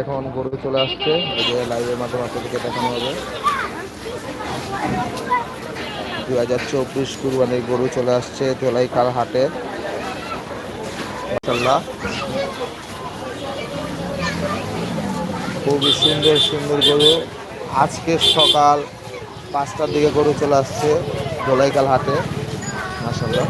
এখন গরু চলে আসছে। এই যে লাইভের মাধ্যমে আপনাদেরকে দেখানো হবে। দু হাজার চব্বিশ কুরবানির গরু চলে আসছে ধোলাইখাল হাটে। খুবই সুন্দর সুন্দর গরু। আজকে সকাল পাঁচটার দিকে গরু চলে আসছে ধোলাইখাল হাটে। মাশাল্লাহ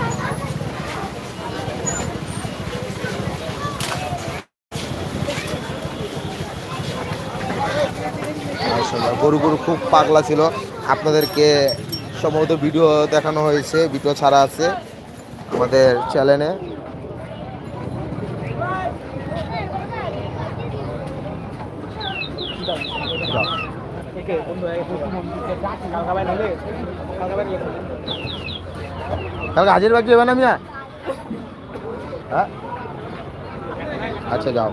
মাশাআল্লাহ গরু গরু খুব পাগলা ছিল। আপনাদেরকে সম্ভবত ভিডিও দেখানো হয়েছে, ভিডিও ছাড়া আছে আমাদের চ্যানেলে হাজির বাকি হবে না মিয়া? হ্যাঁ? আচ্ছা যাও।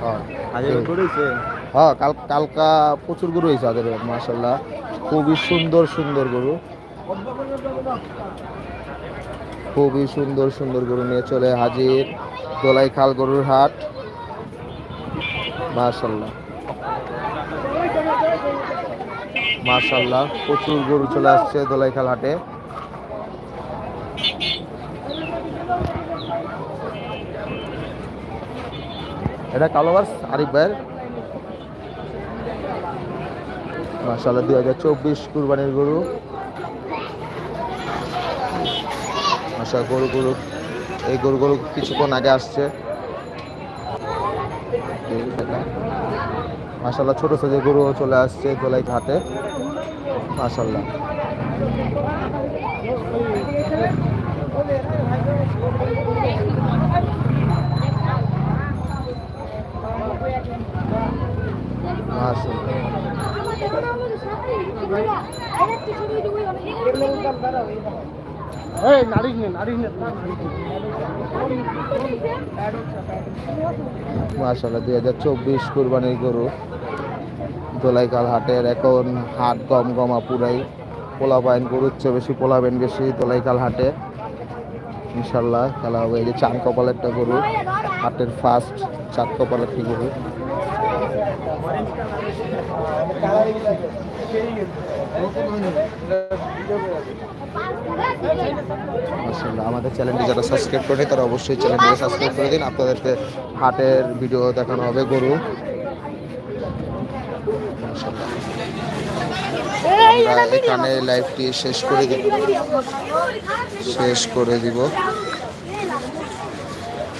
হ্যাঁ। হ্যাঁ কাল কালকা প্রচুর গরু হয়েছে আমাদের মাসাল্লাহ খুবই সুন্দর সুন্দর গরু। খুবই সুন্দর সুন্দর গরু নিয়ে চলে হাজির দোলাই খাল গরুর হাট। মাশাল্লাহ মাশাল্লাহ প্রচুর গরু চলে আসছে দোলাইখাল হাটে। এটা কালো বাস, আরিফ ভাইয়ের। মাশাল্লাহ দুই হাজার চব্বিশ কুরবানির গরু। মাশা গরু গরু, এই গরুগুলো কিছুক্ষণ আগে আসছে। মাশাল্লাহ ছোট সাইজের গরু চলে আসছে দোলাই ঘাটে। মাশাল্লাহ নে মাশাল্লাহ দুই হাজার চব্বিশ কুরবানির গরু। দোলাইকাল হাটের এখন হাট গম গমা পুরাই। পোলা পাইন গরুর চেয়ে বেশি পোলা বেশি দোলাইকাল হাটে। ইনশাল্লাহ খেলা হবে। এই যে চান কপালের একটা গরু, হাটের ফার্স্ট চার কপালের গরু। আমাদের চ্যানেলটি যারা সাবস্ক্রাইব করে তারা অবশ্যই চ্যানেলটিকে সাবস্ক্রাইব করে দিন। আপনাদেরকে হাটের ভিডিও দেখানো হবে গরু। এখানে লাইভটি শেষ করে দিব শেষ করে দিব।